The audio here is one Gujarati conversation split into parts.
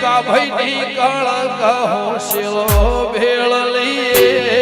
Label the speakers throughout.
Speaker 1: કાભઈ કળ કહો શિલો ભેળ લઈએ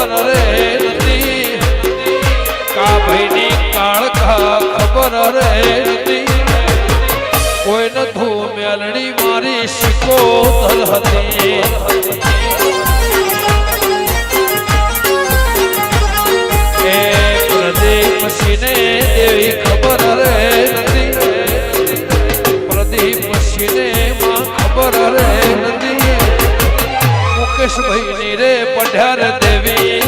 Speaker 1: ખબર રે નથી. કા ભાઈની કાળખા ખબર રે નથી. કોઈ નથું મેલડી મારી શિકોતર હતી. એ પ્રદીપ સિંહને એવી ખબર રે નથી. પ્રદીપ સિંહને માં ખબર રે ની રે પઢાર દેવી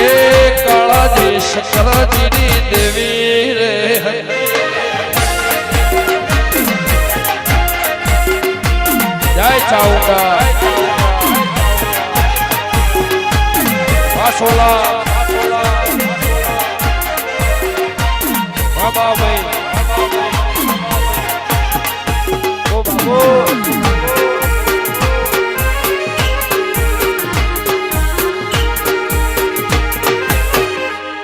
Speaker 1: એ કાળાજી શકરાજીની દેવી રે જય ચાઉંડા વાસોલા બાબાભાઈ. ઓ